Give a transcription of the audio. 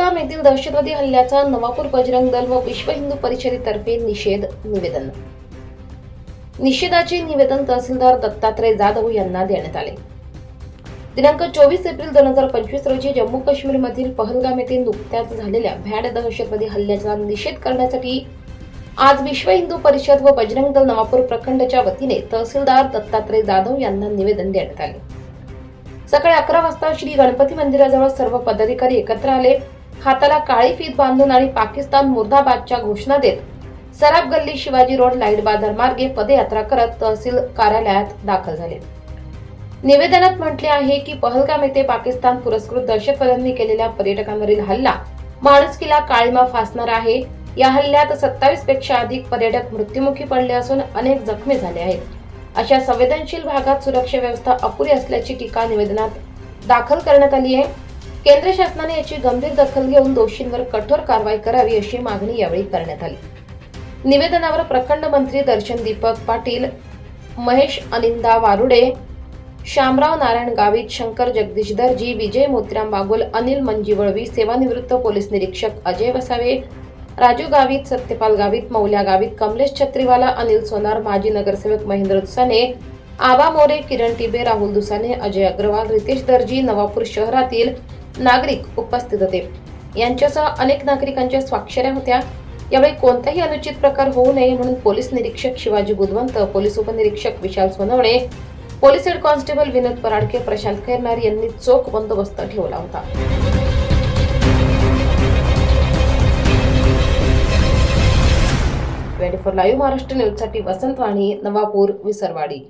दहशतवादी हल्ल्याचा नवापूर बजरंग दल व विश्व हिंदू परिषदेतर्फे निषेध निवेदन. निषेधाचे निवेदन तहसीलदार दत्तात्रय जाधव यांना देण्यात आले. दिनांक चोवीस एप्रिल दोन हजार पंचवीस रोजी जम्मू काश्मीरमधील पहलगाम येथे नुकत्याच झालेल्या भ्याड दहशतवादी हल्ल्याचा निषेध करण्यासाठी आज विश्व हिंदू परिषद व बजरंग दल नवापूर प्रखंडच्या वतीने तहसीलदार दत्तात्रय जाधव यांना निवेदन देण्यात आले. सकाळी अकरा वाजता श्री गणपती मंदिराजवळ सर्व पदाधिकारी एकत्र आले. हाताला काळी फीत बांधून आणि पाकिस्तान मुर्दाबादच्या घोषणा देत सराफ गल्ली शिवाजी रोड लाइट बाजार मार्गे पदयात्रा करत तहसील कार्यालयात दाखल झाले. निवेदनात म्हटले आहे की पहलगाम येथे पाकिस्तान पुरस्कृत दहशतवाद्यांनी केलेल्या पर्यटकांवरील हल्ला माणुसकीला काळीमा फासणार आहे. या हल्ल्यात सत्तावीसपेक्षा अधिक पर्यटक मृत्युमुखी पडले असून अनेक जखमी झाले आहेत. अशा संवेदनशील भागात सुरक्षा व्यवस्था अपुरी असल्याची टीका निवेदनात दाखल करण्यात आली आहे. केंद्र शासनाने याची गंभीर दखल घेऊन दोषींवर कठोर कारवाई करावी अशी मागणी यावेळी करण्यात आली. निवेदनावर प्रखंड मंत्री दर्शन दीपक पाटील महेश अनिंदा वारुडे श्यामराव नारायण गावित शंकर जगदीश दर्जी विजय मोतीराम बागुल अनिल मंजीवळवी सेवानिवृत्त पोलीस निरीक्षक अजय वसावे राजू गावित सत्यपाल गावित मौल्या गावित कमलेश छत्रीवाला अनिल सोनार माजी नगरसेवक महेंद्र दुसाने आबा मोरे किरण टिबे राहुल दुसाने अजय अग्रवाल रितेश दर्जी नवापूर शहरातील नागरिक उपस्थित होते. यांच्यासह अनेक नागरिकांच्या स्वाक्षऱ्या होत्या. यावेळी कोणताही अनुचित प्रकार होऊ नये म्हणून पोलीस निरीक्षक शिवाजी बुधवंत पोलीस उपनिरीक्षक Vishal Sonawane police head constable Vinod Paradke Prashant Khairnar यांनी चोख बंदोबस्त ठेवला होता. ट्वेंटी फोर लाईव्ह महाराष्ट्र न्यूजसाठी वसंत वाणी नवापूर विसरवाडी.